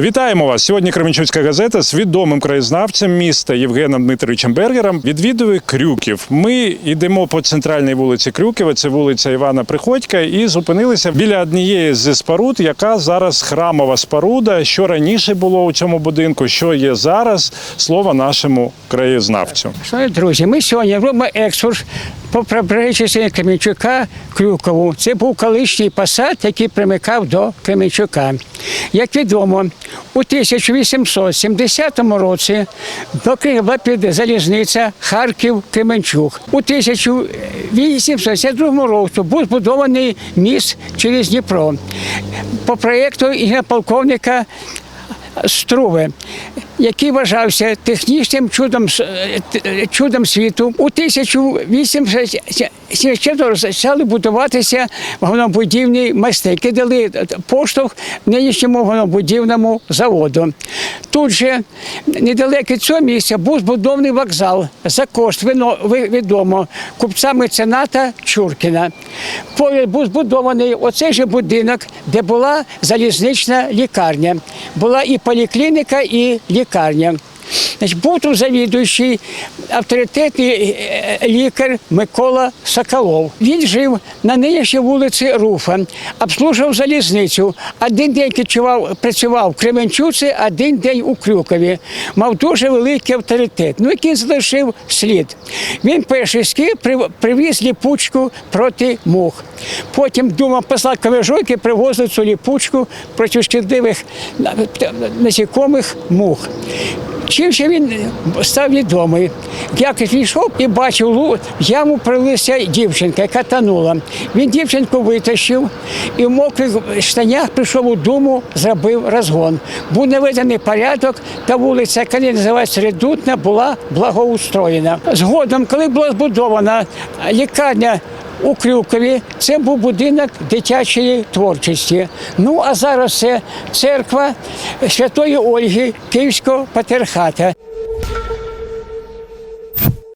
Вітаємо вас! Сьогодні Кременчуцька газета з відомим краєзнавцем міста Євгеном Дмитровичем Бергером відвідує Крюків. Ми йдемо по центральній вулиці Крюкова, це вулиця Івана Приходька, і зупинилися біля однієї зі споруд, яка зараз храмова споруда. Що раніше було у цьому будинку, що є зараз. Слово нашому краєзнавцю. Шановні друзі, ми сьогодні робимо екскурс по прибережній Кременчука Крюкову. Це був колишній посад, який примикав до Кременчука. Як відомо, у 1870 році до Києва піде залізниця Харків-Кременчук. У 1872 році був збудований міст через Дніпро. По проєкту генерал-полковника Струве, який вважався технічним чудом, е, чудом світу. У 1874 почали будуватися вагонобудівні мости, які дали поштовх нинішньому вагонобудівному заводу. Тут же, недалеко цього місця, був збудований вокзал за кошт відомо купця мецената Чуркіна. Поряд був збудований оцей же будинок, де була залізнична лікарня. Була і поліклініка, і лікарня. karnım Значить, був тут завідуючий авторитетний е, лікар Микола Соколов. Він жив на нинішній вулиці Руфа, обслужував залізницю. Один день працював, працював в Кременчуці, один день у Крюкові. Мав дуже великий авторитет, ну який залишив слід. Він перший привіз ліпучку проти мух. Потім думав послати камежойки, привозили цю ліпучку проти шкідливих насікомих мух. Чим ще він став відомий? Як він йшов і бачив в яму прилися дівчинка, яка тонула. Він дівчинку витащив і в мокрих штанях прийшов у думу, зробив розгон. Був наведений порядок, та вулиця, яка називається Редутна, була благоустроєна. Згодом, коли була збудована лікарня у Крюкові це був будинок дитячої творчості. Ну а зараз це церква Святої Ольги Київського патріархата.